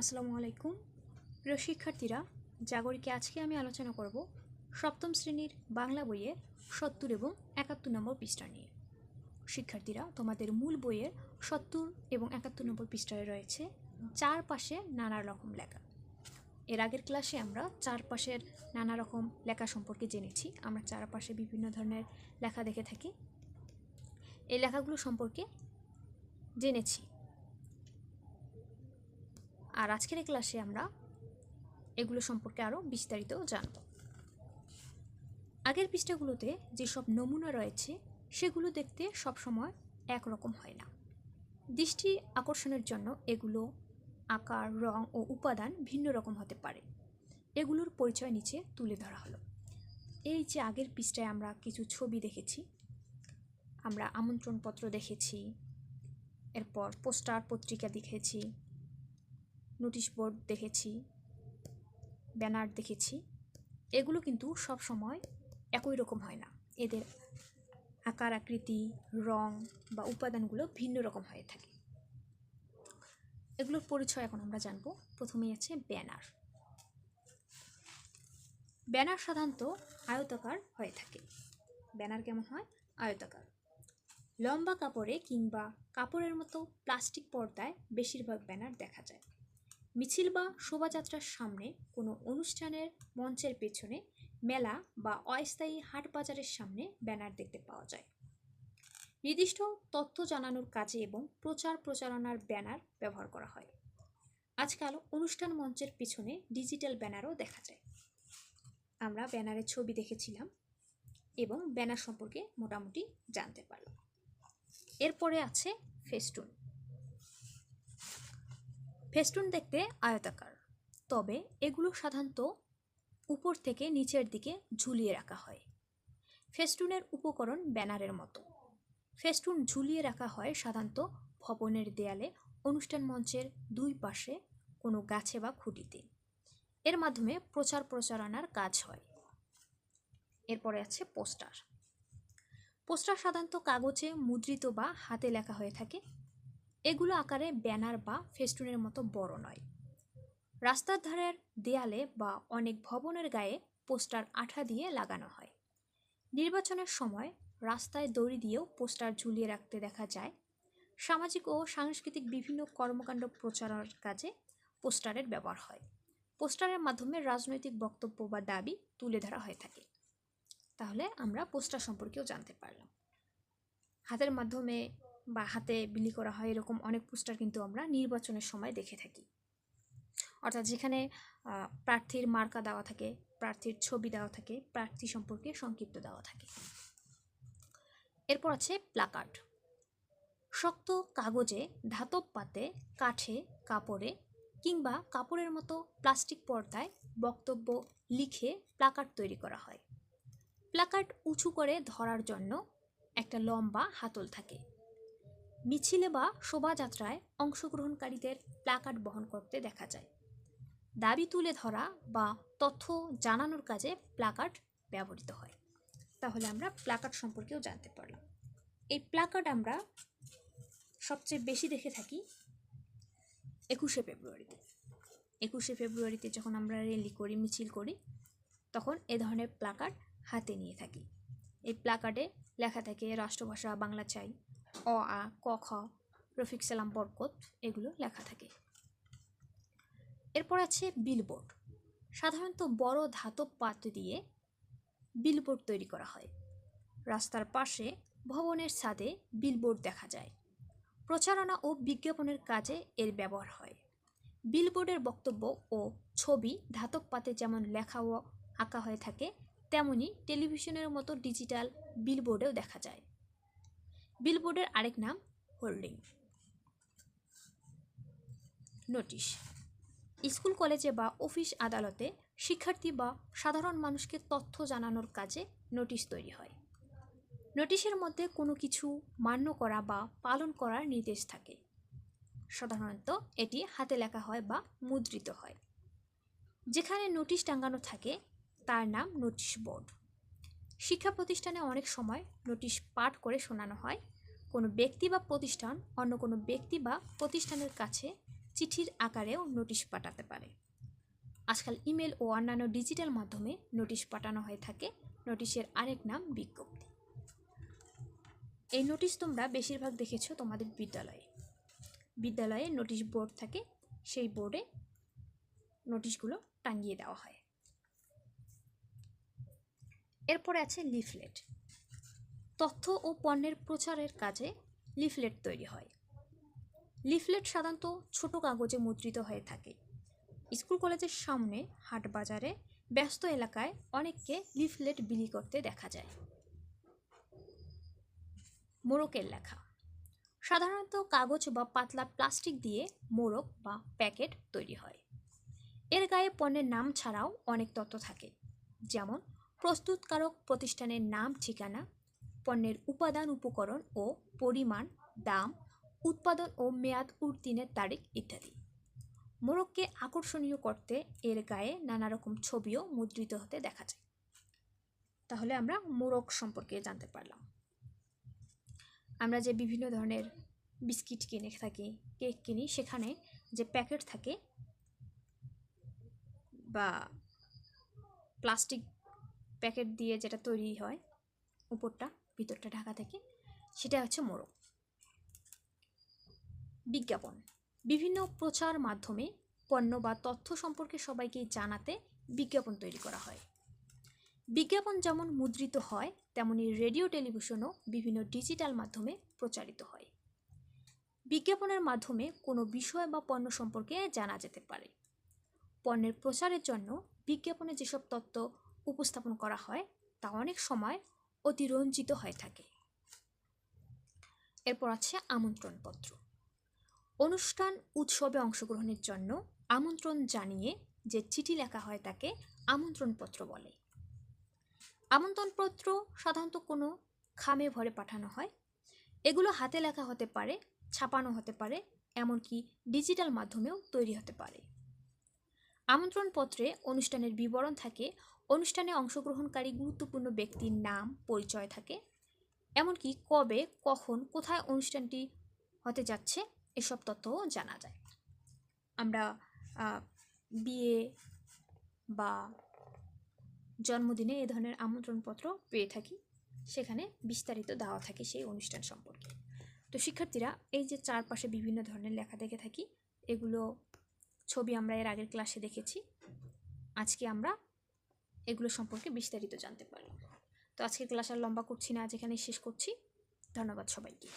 আসসালামু আলাইকুম। প্রিয় শিক্ষার্থীরা, জাগরিকে আজকে আমি আলোচনা করব সপ্তম শ্রেণির বাংলা বইয়ের সত্তর এবং একাত্তর নম্বর পৃষ্ঠা নিয়ে। শিক্ষার্থীরা, তোমাদের মূল বইয়ের সত্তর এবং একাত্তর নম্বর পৃষ্ঠায় রয়েছে চারপাশে নানা রকম লেখা। এর আগের ক্লাসে আমরা চারপাশের নানা রকম লেখা সম্পর্কে জেনেছি। আমরা চারপাশে বিভিন্ন ধরনের লেখা দেখে থাকি। এই লেখাগুলো সম্পর্কে জেনেছি। আর আজকের এই ক্লাসে আমরা এগুলো সম্পর্কে আরও বিস্তারিত জানব। আগের পৃষ্ঠাগুলোতে যেসব নমুনা রয়েছে, সেগুলো দেখতে সবসময় একরকম হয় না। দৃষ্টি আকর্ষণের জন্য এগুলো আকার, রং ও উপাদান ভিন্ন রকম হতে পারে। এগুলোর পরিচয় নিচে তুলে ধরা হলো। এই যে আগের পৃষ্ঠায় আমরা কিছু ছবি দেখেছি, আমরা আমন্ত্রণপত্র দেখেছি, এরপর পোস্টার পত্রিকা দেখেছি নোটিশ বোর্ড দেখেছি, ব্যানার দেখেছি, এগুলো কিন্তু সব সময় একই রকম হয় না। এদের আকার, আকৃতি, রং বা উপাদানগুলো ভিন্ন রকম হয়ে থাকে। এগুলোর পরিচয় এখন আমরা জানব। প্রথমেই আছে ব্যানার। ব্যানার সাধারণত আয়তাকার হয়ে থাকে। ব্যানার কেমন হয়? আয়তাকার। লম্বা কাপড়ে কিংবা কাপড়ের মতো প্লাস্টিক পর্দায় বেশিরভাগ ব্যানার দেখা যায়। মিছিল বা শোভাযাত্রার সামনে কোনো অনুষ্ঠানের মঞ্চের পেছনে মেলা বা অস্থায়ী হাট বাজারের সামনে ব্যানার দেখতে পাওয়া যায়। নির্দিষ্ট তথ্য জানানোর কাজে এবং প্রচার প্রচারণার ব্যানার ব্যবহার করা হয়। আজকাল অনুষ্ঠান মঞ্চের পিছনে ডিজিটাল ব্যানারও দেখা যায়। আমরা ব্যানারের ছবি দেখেছিলাম এবং ব্যানার সম্পর্কে মোটামুটি জানতে পারলাম। এরপরে আছে ফেস্টুন। ফেস্টুন দেখতে আয়তাকার। তবে এগুলো সাধারণত উপর থেকে নিচের দিকে ঝুলিয়ে রাখা হয়। ফেস্টুনের উপকরণ ব্যানারের মতো। ফেস্টুন ঝুলিয়ে রাখা হয় সাধারণত ভবনের দেয়ালে, অনুষ্ঠান মঞ্চের দুই পাশে কোনো গাছে বা খুঁটিতে। এর মাধ্যমে প্রচার প্রচারণার কাজ হয়। এরপরে আছে পোস্টার। পোস্টার সাধারণত কাগজে, মুদ্রিত বা হাতে লেখা হয়ে থাকে। এগুলো আকারে ব্যানার বা ফেস্টুনের মতো বড় নয়। রাস্তার ধারের দেয়ালে বা অনেক ভবনের গায়ে পোস্টার আঠা দিয়ে লাগানো হয়। নির্বাচনের সময় রাস্তায় দড়ি দিয়েও পোস্টার ঝুলিয়ে রাখতে দেখা যায়। সামাজিক ও সাংস্কৃতিক বিভিন্ন কর্মকাণ্ড প্রচারের কাজে পোস্টারের ব্যবহার হয়। পোস্টারের মাধ্যমে রাজনৈতিক বক্তব্য বা দাবি তুলে ধরা হয়ে থাকে। তাহলে আমরা পোস্টার সম্পর্কেও জানতে পারলাম। হাতের মাধ্যমে বা হাতে বিলি করা হয় এরকম অনেক পোস্টার কিন্তু আমরা নির্বাচনের সময় দেখে থাকি। অর্থাৎ যেখানে প্রার্থীর মার্কা দেওয়া থাকে, প্রার্থীর ছবি দেওয়া থাকে, প্রার্থী সম্পর্কে সংক্ষিপ্ত দেওয়া থাকে। এরপর আছে প্লাকার্ড শক্ত কাগজে ধাতব পাতে, কাঠে, কাপড়ে কিংবা কাপড়ের মতো প্লাস্টিক পর্দায় বক্তব্য লিখে প্লাকার্ড তৈরি করা হয়। প্লাকার্ড উঁচু করে ধরার জন্য একটা লম্বা হাতল থাকে। মিছিলে বা শোভাযাত্রায় অংশগ্রহণকারীদের প্লাকার্ড বহন করতে দেখা যায়। দাবি তুলে ধরা বা তথ্য জানানোর কাজে প্লাকার্ড ব্যবহৃত হয়। তাহলে আমরা প্লাকার্ড সম্পর্কেও জানতে পারলাম। এই প্লাকার্ড আমরা সবচেয়ে বেশি দেখে থাকি একুশে ফেব্রুয়ারিতে। একুশে ফেব্রুয়ারিতে যখন আমরা র্যালি করি, মিছিল করি, তখন এ ধরনের প্লাকার্ড হাতে নিয়ে থাকি। এই প্লাকার্ডে লেখা থাকে রাষ্ট্রভাষা বাংলা চাই। অ, আ, ক, খ, রফিক সালাম বরকত, এগুলো লেখা থাকে। এরপর আছে বিলবোর্ড সাধারণত বড় ধাতব পাত্র দিয়ে বিলবোর্ড তৈরি করা হয়। রাস্তার পাশে ভবনের ছাদে বিলবোর্ড দেখা যায়। প্রচারণা ও বিজ্ঞাপনের কাজে এর ব্যবহার হয়। বিলবোর্ডের বক্তব্য ও ছবি ধাতব পাতে যেমন লেখা ও আঁকা হয়ে থাকে, তেমনি টেলিভিশনের মতো ডিজিটাল বিলবোর্ডেও দেখা যায়। বিলবোর্ডের আরেক নাম হোল্ডিং নোটিশ স্কুল, কলেজে বা অফিস আদালতে শিক্ষার্থী বা সাধারণ মানুষকে তথ্য জানানোর কাজে নোটিশ তৈরি হয়। নোটিশের মধ্যে কোনো কিছু মান্য করা বা পালন করার নির্দেশ থাকে। সাধারণত এটি হাতে লেখা হয় বা মুদ্রিত হয়। যেখানে নোটিশ টাঙ্গানো থাকে, তার নাম নোটিশ বোর্ড শিক্ষা প্রতিষ্ঠানে অনেক সময় নোটিশ পাঠ করে শোনানো হয়। কোনো ব্যক্তি বা প্রতিষ্ঠান অন্য কোনো ব্যক্তি বা প্রতিষ্ঠানের কাছে চিঠির আকারেও নোটিশ পাঠাতে পারে। আজকাল ইমেল ও অন্যান্য ডিজিটাল মাধ্যমে নোটিশ পাঠানো হয়ে থাকে। নোটিশের আরেক নাম বিজ্ঞপ্তি। এই নোটিশ তোমরা বেশিরভাগ দেখেছ তোমাদের বিদ্যালয়ে। বিদ্যালয়ে নোটিশ বোর্ড থাকে, সেই বোর্ডে নোটিশগুলো টাঙিয়ে দেওয়া হয়। এরপরে আছে লিফলেট। তথ্য ও পণ্যের প্রচারের কাজে লিফলেট তৈরি হয়। লিফলেট সাধারণত ছোট কাগজে মুদ্রিত হয়ে থাকে। স্কুল কলেজের সামনে, হাট বাজারে, ব্যস্ত এলাকায় অনেককে লিফলেট বিলি করতে দেখা যায়। মোড়কের লেখা। সাধারণত কাগজ বা পাতলা প্লাস্টিক দিয়ে মোড়ক বা প্যাকেট তৈরি হয়। এর গায়ে পণ্যের নাম ছাড়াও অনেক তথ্য থাকে। যেমন, প্রস্তুতকারক প্রতিষ্ঠানের নাম, ঠিকানা পণ্যের উপাদান উপকরণ ও পরিমাণ, দাম, উৎপাদন ও মেয়াদ উত্তীর্ণের তারিখ ইত্যাদি। মোড়ককে আকর্ষণীয় করতে এর গায়ে নানা রকম ছবিও মুদ্রিত হতে দেখা যায়। তাহলে আমরা মোড়ক সম্পর্কে জানতে পারলাম। আমরা যে বিভিন্ন ধরনের বিস্কিট কিনে থাকি, কেক কিনি, সেখানে যে প্যাকেট থাকে বা প্লাস্টিক প্যাকেট দিয়ে যেটা তৈরি হয় উপরটা ভিতরটা ঢাকা থাকে সেটা হচ্ছে মোড়ক। বিজ্ঞাপন। বিভিন্ন প্রচার মাধ্যমে পণ্য বা তথ্য সম্পর্কে সবাইকে জানাতে বিজ্ঞাপন তৈরি করা হয়। বিজ্ঞাপন যেমন মুদ্রিত হয়, তেমনি রেডিও, টেলিভিশনও বিভিন্ন ডিজিটাল মাধ্যমে প্রচারিত হয়। বিজ্ঞাপনের মাধ্যমে কোনো বিষয় বা পণ্য সম্পর্কে জানা যেতে পারে। পণ্যের প্রচারের জন্য বিজ্ঞাপনে যেসব তথ্য উপস্থাপন করা হয়, তা অনেক সময় অতিরঞ্জিত হয়ে থাকে। এরপর আছে আমন্ত্রণপত্র। অনুষ্ঠান উৎসবে অংশগ্রহণের জন্য আমন্ত্রণ জানিয়ে যে চিঠি লেখা হয় তাকে আমন্ত্রণপত্র বলে। আমন্ত্রণপত্র সাধারণত কোনো খামে ভরে পাঠানো হয়। এগুলো হাতে লেখা হতে পারে, ছাপানো হতে পারে, এমনকি ডিজিটাল মাধ্যমেও তৈরি হতে পারে। আমন্ত্রণপত্রে অনুষ্ঠানের বিবরণ থাকে অনুষ্ঠানে অংশগ্রহণকারী গুরুত্বপূর্ণ ব্যক্তির নাম, পরিচয় থাকে। এমনকি কবে, কখন, কোথায় অনুষ্ঠানটি হতে যাচ্ছে, এসব তথ্যও জানা যায়। আমরা বিয়ে বা জন্মদিনে এ ধরনের আমন্ত্রণপত্র পেয়ে থাকি। সেখানে বিস্তারিত দেওয়া থাকে সেই অনুষ্ঠান সম্পর্কে। তো শিক্ষার্থীরা, এই যে চারপাশে বিভিন্ন ধরনের লেখা দেখে থাকি, এগুলো ছবি আমরা এর আগের ক্লাসে দেখেছি। আজকে আমরা এগুলো সম্পর্কে বিস্তারিত জানতে পারি। তো আজকে ক্লাস আর লম্বা করছি না, আজ এখানে শেষ করছি। ধন্যবাদ সবাইকে।